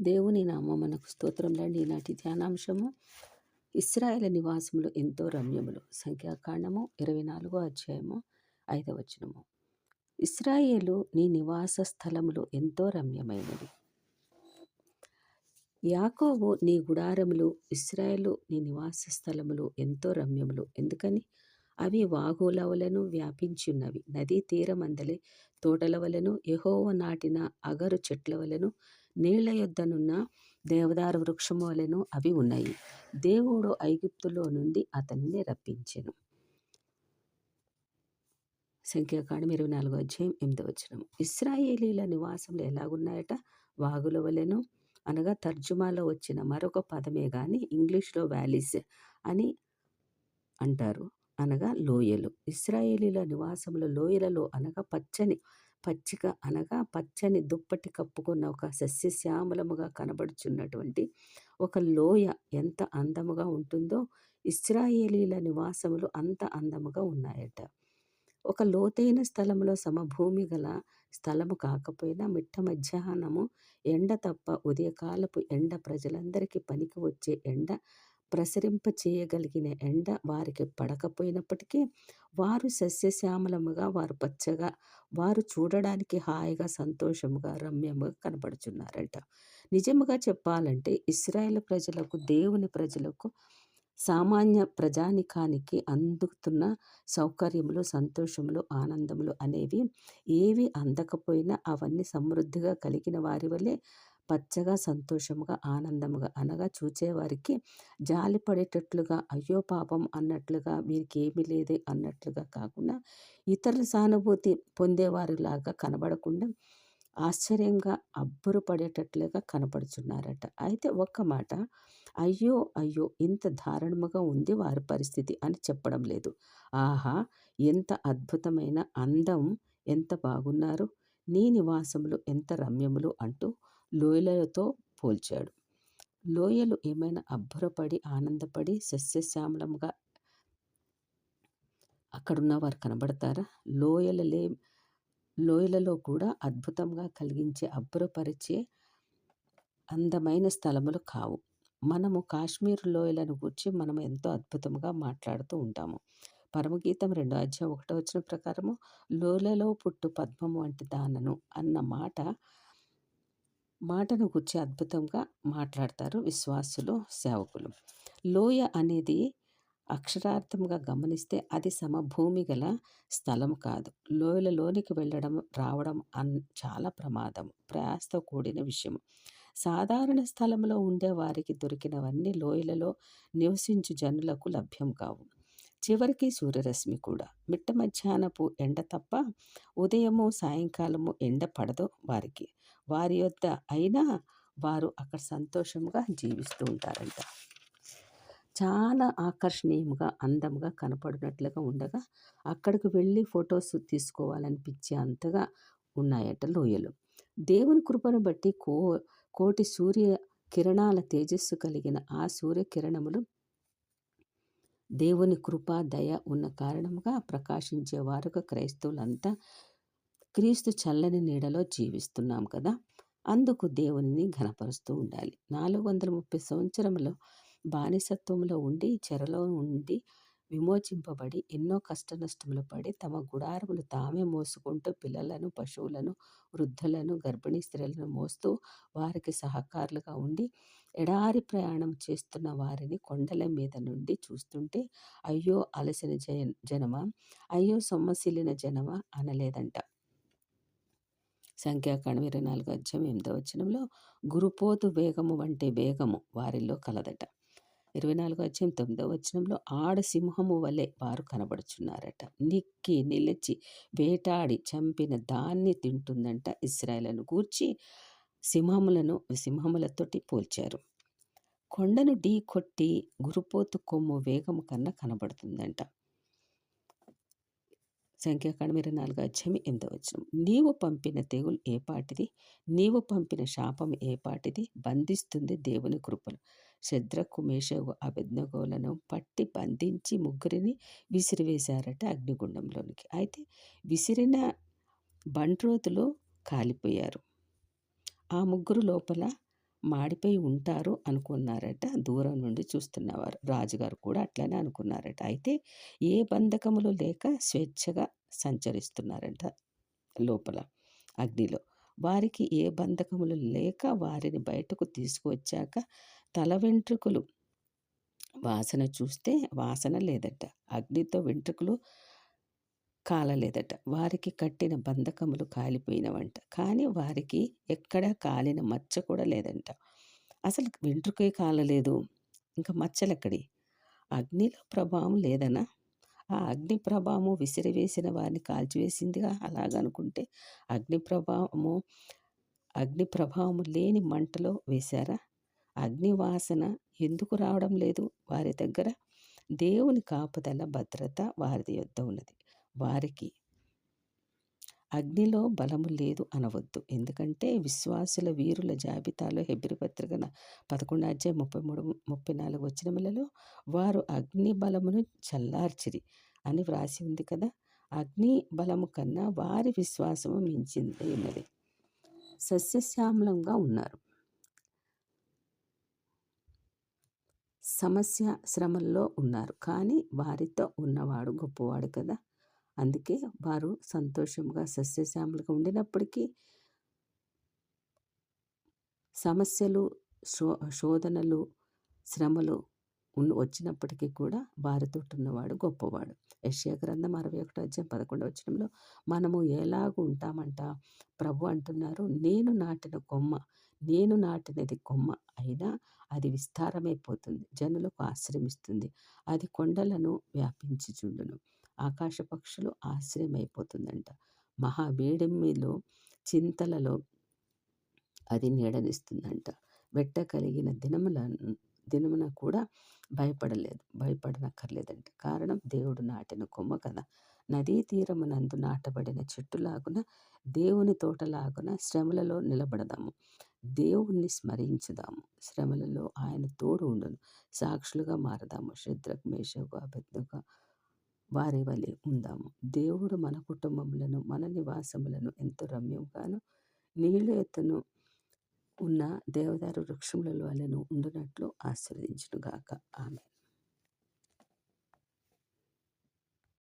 దేవుని నామమునకు స్తోత్రములండి ఈనాటి ధ్యానాంశము ఇస్రాయేల్ నివాసములు ఎంతో రమ్యములు. సంఖ్యాకాండము ఇరవై నాలుగో అధ్యాయము ఐదవచనము ఇస్రాయేలు నీ నివాస స్థలములు ఎంతో రమ్యమైనవి. యాకోబు నీ గుడారములు ఇస్రాయేలు నీ నివాస స్థలములు ఎంతో రమ్యములు. ఎందుకని? అవి వాగులవలను వ్యాపించున్నవి. నదీ తీరమందలి తోటల వలను యహోవ నాటిన అగరు చెట్ల వలను నీళ్ళ యొద్దనున్న దేవదారు వృక్షము వలెను అవి ఉన్నాయి. దేవుడు ఐగుప్తులో నుండి అతనిని రప్పించెను. సంఖ్యాకాండం ఇరవై నాలుగో అధ్యాయం ఎనిమిది వచ్చిన ఇస్రాయేలీల నివాసంలో ఎలాగున్నాయట? వాగుల వలెను అనగా తర్జుమాలో వచ్చిన మరొక పదమే కానీ ఇంగ్లీష్లో వ్యాలీస్ అని అంటారు. అనగా లోయలు. ఇస్రాయేలీల నివాసముల లోయలలో అనగా పచ్చని పచ్చిక అనగా పచ్చని దుప్పటి కప్పుకున్న ఒక సస్యశ్యామలముగా కనబడుచున్నటువంటి ఒక లోయ ఎంత అందముగా ఉంటుందో ఇస్రాయేలీల నివాసములు అంత అందముగా ఉన్నాయట. ఒక లోతైన స్థలంలో సమభూమి గల స్థలము కాకపోయినా మిట్ట మధ్యాహ్నము ఎండ తప్ప ఉదయకాలపు ఎండ ప్రజలందరికీ పనికి వచ్చే ఎండ ప్రసరింప చేయగలిగిన ఎండ వారికి పడకపోయినప్పటికీ వారు సస్యశ్యామలముగా వారు పచ్చగా వారు చూడడానికి హాయిగా సంతోషముగా రమ్యముగా కనపడుచున్నారంట నిజముగా చెప్పాలంటే ఇస్రాయేల్ ప్రజలకు దేవుని ప్రజలకు సామాన్య ప్రజానికానికి అందుతున్న సౌకర్యములు సంతోషములు ఆనందములు అనేవి ఏవి అందకపోయినా అవన్నీ సమృద్ధిగా కలిగిన వారి వల్లే పచ్చగా సంతోషముగా ఆనందముగా అనగా చూచేవారికి జాలిపడేటట్లుగా అయ్యో పాపం అన్నట్లుగా వీరికి ఏమీ లేదే అన్నట్లుగా కాకుండా ఇతరుల సానుభూతి పొందేవారిలాగా కనబడకుండా ఆశ్చర్యంగా అబ్బురపడేటట్లుగా కనపడుచున్నారట అయితే ఒక్క మాట అయ్యో అయ్యో ఇంత దారుణముగా ఉంది వారి పరిస్థితి అని చెప్పడం లేదు. ఆహా ఎంత అద్భుతమైన అందం ఎంత బాగున్నారు నీ నివాసములు ఎంత రమ్యములు అంటూ లోయలతో పోల్చాడు. లోయలు ఏమైనా అబ్బురపడి ఆనందపడి సస్యశ్యామలంగా అక్కడున్న వారు కనబడతారా? లోయలలే లోయలలో కూడా అద్భుతంగా కలిగించే అబ్బురపరిచే అందమైన స్థలములు కావు. మనము కాశ్మీర్ లోయలను గురించి మనం ఎంతో అద్భుతంగా మాట్లాడుతూ ఉంటాము. పరమగీతం రెండో అధ్యాయం ఒకటో వచ్చిన ప్రకారము లోయలలో పుట్టు పద్మము వంటి దానను అన్న మాట మాటను గుర్చి అద్భుతంగా మాట్లాడతారు విశ్వాసులు సేవకులు. లోయ అనేది అక్షరార్థంగా గమనిస్తే అది సమభూమి గల స్థలం కాదు. లోయలలోనికి వెళ్ళడం రావడం అన్ చాలా ప్రమాదం ప్రయాసతో కూడిన విషయం. సాధారణ స్థలంలో ఉండే వారికి దొరికినవన్నీ లోయలలో నివసించు జనులకు లభ్యం కావు. చివరికి సూర్యరశ్మి కూడా. మిట్ట మధ్యాహ్నపు ఎండ తప్ప ఉదయము సాయంకాలము ఎండ పడదు వారికి. వారి యొద్ద అయినా వారు అక్కడ సంతోషంగా జీవిస్తూ ఉంటారంట. చాలా ఆకర్షణీయంగా అందంగా కనపడినట్లుగా ఉండగా అక్కడికి వెళ్ళి ఫొటోస్ తీసుకోవాలనిపించే అంతగా ఉన్నాయట లోయలు. దేవుని కృపను బట్టి కో కోటి సూర్య కిరణాల తేజస్సు కలిగిన ఆ సూర్య కిరణములు దేవుని కృప దయ ఉన్న కారణముగా ప్రకాశించే వారుగా క్రైస్తవులంతా క్రీస్తు చల్లని నీడలో జీవిస్తున్నాం కదా. అందుకు దేవునిని ఘనపరుస్తూ ఉండాలి. నాలుగు వందల ముప్పై సంవత్సరంలో బానిసత్వంలో ఉండి చెరలో ఉండి విమోచింపబడి ఎన్నో కష్ట నష్టములు పడి తమ గుడారములు తామే మోసుకుంటూ పిల్లలను పశువులను వృద్ధులను గర్భిణీ స్త్రీలను మోస్తూ వారికి సహకారులుగా ఉండి ఎడారి ప్రయాణం చేస్తున్న వారిని కొండల మీద నుండి చూస్తుంటే అయ్యో అలసిన జయ జనమా? అయ్యో సొమ్మసిల్లిన జనమా? అనలేదంట. సంఖ్యాకాండం ఇరవై నాలుగు అధ్యాయం ఎనిమిదో వచనంలో గురుపోతు వేగము వంటి వేగము వారిలో కలదట. ఇరవై నాలుగో అధ్యాయం తొమ్మిదో వచనంలో ఆడ సింహము వలె వారు కనబడుచున్నారట. నిక్కి నిలిచి వేటాడి చంపిన దాన్ని తింటుందంట ఇస్రాయలను కూర్చి సింహములను సింహములతోటి పోల్చారు. కొండను ఢీ కొట్టి గురుపోతు కొమ్ము వేగము కన్నా కనబడుతుందంట. సంఖ్యాకాండం ఇరవై నాలుగు అధ్యాయం ఎనిమిదో వచ్చిన నీవు పంపిన తెగులు ఏ పాటిది? నీవు పంపిన శాపం ఏ పాటిది? బంధిస్తుంది దేవుని కృపలు శద్రకు మేషగు అభిజ్ఞగోలను పట్టి బంధించి ముగ్గురిని విసిరివేశారట అగ్నిగుండంలోనికి. అయితే విసిరిన బంట్రోతులు కాలిపోయారు. ఆ ముగ్గురు లోపల మాడిపోయి ఉంటారు అనుకున్నారట. దూరం నుండి చూస్తున్నవారు. రాజుగారు కూడా అట్లనే అనుకున్నారట. అయితే ఏ బంధకములు లేక స్వేచ్ఛగా సంచరిస్తున్నారట లోపల అగ్నిలో. వారికి ఏ బంధకములు లేక వారిని బయటకు తీసుకువచ్చాక తల వెంట్రుకలు. వాసన చూస్తే వాసన లేదట. అగ్నితో వెంట్రుకలు కాలలేదట. వారికి కట్టిన బంధకములు కాలిపోయినవంట. కానీ వారికి ఎక్కడా కాలిన మచ్చ కూడా లేదంట. అసలు వెంట్రుకే కాలలేదు. ఇంకా మచ్చలెక్కడి? అగ్నిలో ప్రభావం లేదనా? ఆ అగ్ని ప్రభావము విసిరివేసిన వారిని కాల్చివేసిందిగా అలాగనుకుంటే అగ్ని ప్రభావము అగ్ని ప్రభావము లేని మంటలో వేశారా? అగ్ని వాసన ఎందుకు రావడం లేదు? వారి దగ్గర దేవుని కాపుదల భద్రత వారి యొద్ద ఉన్నది వారికి. అగ్నిలో బలము లేదు అనవద్దు. ఎందుకంటే విశ్వాసుల వీరుల జాబితాలో హెబ్రి పత్రికన పదకొండు అధ్యాయ ముప్పై మూడు ముప్పై నాలుగు వచ్చినములలో వారు అగ్ని బలమును చల్లార్చిరి అని వ్రాసి ఉంది కదా. అగ్ని బలము కన్నా వారి విశ్వాసము మించింది ఉన్నది సస్యశ్యామలంగా ఉన్నారు. సమస్య శ్రమల్లో ఉన్నారు. కానీ వారితో ఉన్నవాడు గొప్పవాడు కదా. అందుకే వారు సంతోషంగా సస్యశ్యామలుగా ఉండినప్పటికీ సమస్యలు శో శోధనలు శ్రమలు వచ్చినప్పటికీ కూడా వారితో ఉన్నవాడు గొప్పవాడు. యశ్యా గ్రంథం అరవై ఒకటో అధ్యాయం పదకొండవ వచనంలో మనము ఎలాగ ఉంటామంట? ప్రభు అంటున్నారు నేను నాటిన కొమ్మ నేను నాటినది కొమ్మ అయినా అది విస్తారమైపోతుంది జనులకు ఆశ్రమిస్తుంది అది కొండలను వ్యాపించి చుండును ఆకాశ పక్షులు ఆశ్రయమైపోతుందంట. మహావేడెమ్మిలో చింతలలో అది నీడనిస్తుందంట. వెట్ట కలిగిన దినముల దినమున కూడా భయపడలేదు భయపడనక్కర్లేదంట. కారణం దేవుడు నాటిన కొమ్మ కదా. నదీ తీరమునందు నాటబడిన చెట్టులాగున దేవుని తోటలాగున శ్రమలలో నిలబడదాము. దేవుణ్ణి స్మరించుదాము. శ్రమలలో ఆయన తోడు ఉండును. సాక్షులుగా మారదాము. శుద్రకు మేషకు అబద్ధగా వారి వలె ఉందాము. దేవుడు మన కుటుంబములను మన నివాసములను ఎంతో రమ్యంగాను నీళ్ళు ఎత్తును ఉన్న దేవదారు వృక్షముల వలెను ఉండునట్లు ఆశీర్వదించునుగాక. ఆమె